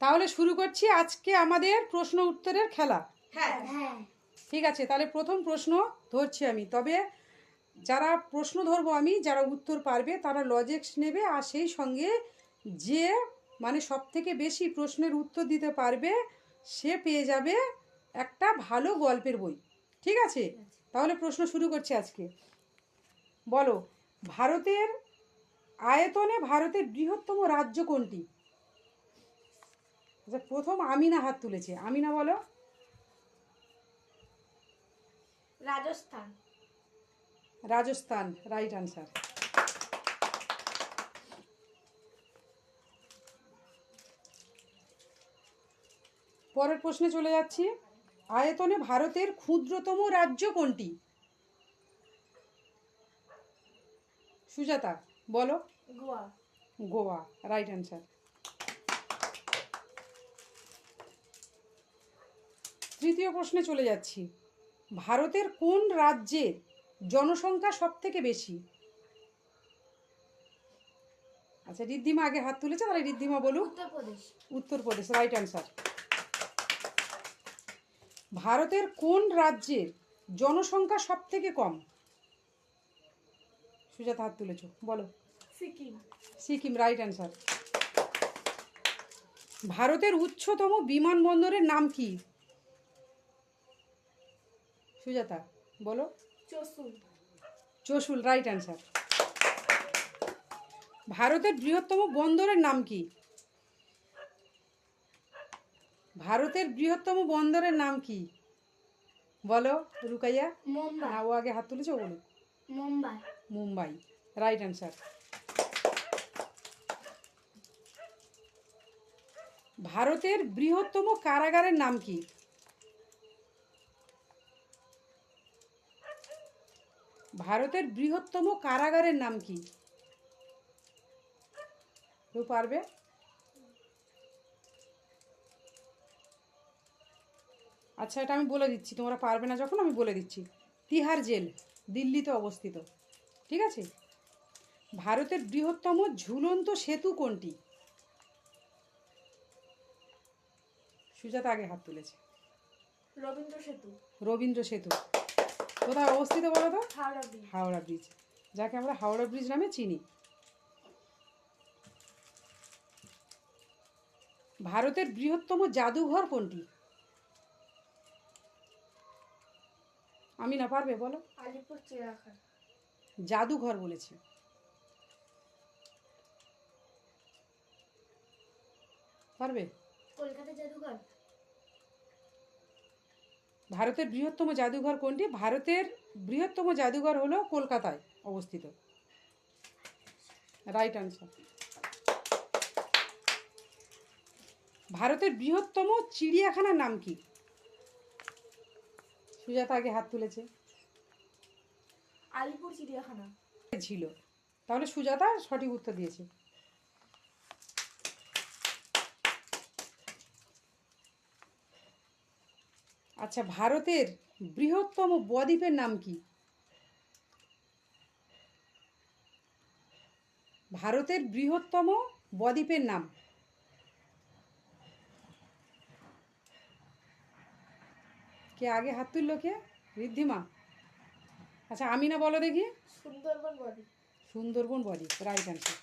তাহলে শুরু করছি আজকে আমাদের প্রশ্ন উত্তরের খেলা। হ্যাঁ। হ্যাঁ। ঠিক আছে তাহলে প্রথম প্রশ্ন ধরছি আমি। তবে যারা প্রশ্ন ধরবো আমি যারা উত্তর পারবে তারা লজেক্স নেবে আর সেই সঙ্গে যে মানে সব থেকে বেশি প্রশ্নের উত্তর দিতে পারবে সে পেয়ে যাবে একটা ভালো গল্পের বই। ঠিক আছে? তাহলে প্রশ্ন শুরু করছি আজকে। বলো ভারতের আয়তনে ভারতের বৃহত্তম রাজ্য কোনটি? আচ্ছা প্রথম আমিনা হাত তুলেছে। আমিনা বলো। রাজস্থান। রাজস্থান রাইট আনসার পরের প্রশ্নে চলে যাচ্ছি। আয়তনে ভারতের ক্ষুদ্রতম রাজ্য কোনটি? সুজাতা বলো। গোয়া। গোয়া রাইট অ্যান্সার তৃতীয় প্রশ্নে চলে যাচ্ছি। ভারতের কোন রাজ্যের জনসংখ্যা সব থেকে বেশি? আচ্ছা রিদ্ধিমা আগে হাত তুলেছে তাহলে রিদ্ধিমা বলুক। উত্তরপ্রদেশ। উত্তরপ্রদেশ রাইট অ্যান্সার ভারতের কোন রাজ্যের জনসংখ্যা সব থেকে কম? সুজাত হাত তুলেছ বলো। সিকিম। সিকিম রাইট অ্যান্সার ভারতের উচ্চতম বিমানবন্দরের নাম কি? সুজাতা বলো। চসুল। চসুল রাইট অ্যান্সার ভারতের বৃহত্তম বন্দরের নাম কি? ভারতের বৃহত্তম বন্দরের নাম কি? বলো রুকাইয়া। মুম্বাই। ও আগে হাত তুলেছে বলো? মুম্বাই। মুম্বাই রাইট অ্যান্সার ভারতের বৃহত্তম কারাগারের নাম কি? ভারতের বৃহত্তম কারাগারের নাম কি? কেউ পারবে? আচ্ছা এটা আমি বলে দিচ্ছি। তোমরা পারবে না যখন আমি বলে দিচ্ছি। তিহার জেল দিল্লিতে অবস্থিত। ঠিক আছে? ভারতের বৃহত্তম ঝুলন্ত সেতু কোনটি? সুজাতা আগে হাত তুলেছে। রবীন্দ্র সেতু। রবীন্দ্র সেতু। কোথায় অবস্থিত বলো তো? হাওড়া ব্রিজ যাকে আমরা হাওড়া ব্রিজ নামে চিনি। ভারতের বৃহত্তম জাদুঘর কোনটি? আমি না পারবে বলো। আলিপুর চিড়িয়াখানা। জাদুঘর বলেছি। পারবে? কলকাতা জাদুঘর? ভারতের বৃহত্তম জাদুঘর কোনটি? ভারতের বৃহত্তম জাদুঘর হলো কলকাতায় অবস্থিত। রাইট আনসার ভারতের বৃহত্তম চিড়িয়াখানার নাম কি? সুজাতা আগে হাত তুলেছে। আলিপুর চিড়িয়াখানা। ছিল। তাহলে সুজাতা সঠিক উত্তর দিয়েছে। আচ্ছা ভারতের বৃহত্তম বদ্বীপের নাম কি? ভারতের বৃহত্তম বদ্বীপের নাম? কে আগে হাত তুললো কে? ঋদ্ধিমা। আচ্ছা আমি না বলো দেখি। সুন্দরবন বডি সুন্দরবন বদ্বীপ রাইট অ্যান্সার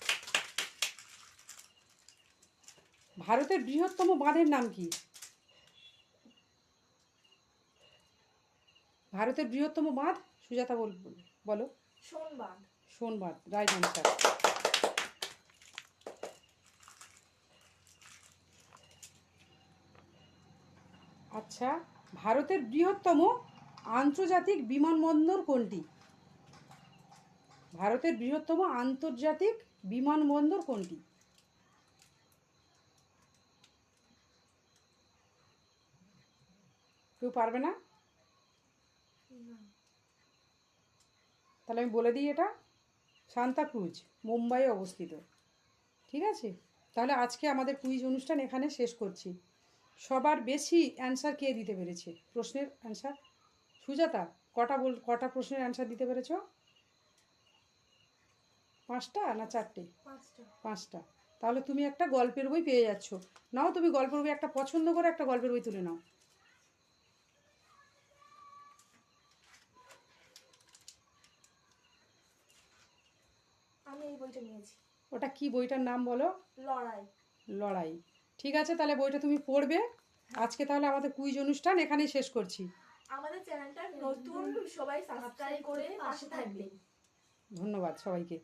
ভারতের বৃহত্তম বাঁধের নাম কি? ভারতের বৃহত্তম বাঁধ? সুজাতা বল বলো। সোনবাগ সোনবাঁধ রাইট অ্যান্সার আচ্ছা ভারতের বৃহত্তম আন্তর্জাতিক বিমানবন্দর কোনটি? ভারতের বৃহত্তম আন্তর্জাতিক বিমানবন্দর কোনটি? কেউ পারবে না? তাহলে আমি বলে দিই এটা। সান্তাক্রুজ মুম্বাইয়ে অবস্থিত। ঠিক আছে? তাহলে আজকে আমাদের কুইজ অনুষ্ঠান এখানে শেষ করছি। সবার বেশি অ্যান্সার কে দিতে পেরেছে? প্রশ্নের অ্যান্সার সুজাতা কটা বল কটা প্রশ্নের অ্যান্সার দিতে পেরেছ? পাঁচটা না চারটে? পাঁচটা। তাহলে তুমি একটা গল্পের বই পেয়ে যাচ্ছ। নাও তুমি গল্পের বই একটা পছন্দ করে একটা গল্পের বই তুলে নাও। আমি এই বইটা নিয়েছি। ওটা কি বইটার নাম বলো? লড়াই। লড়াই। ঠিক আছে তাহলে বইটা তুমি পড়বে। আজকে তাহলে আমাদের কুইজ অনুষ্ঠান এখানেই শেষ করছি। আমাদের চ্যানেলটা নতুন সবাই সাবস্ক্রাইব করে পাশে থাকবেন ধন্যবাদ সবাইকে।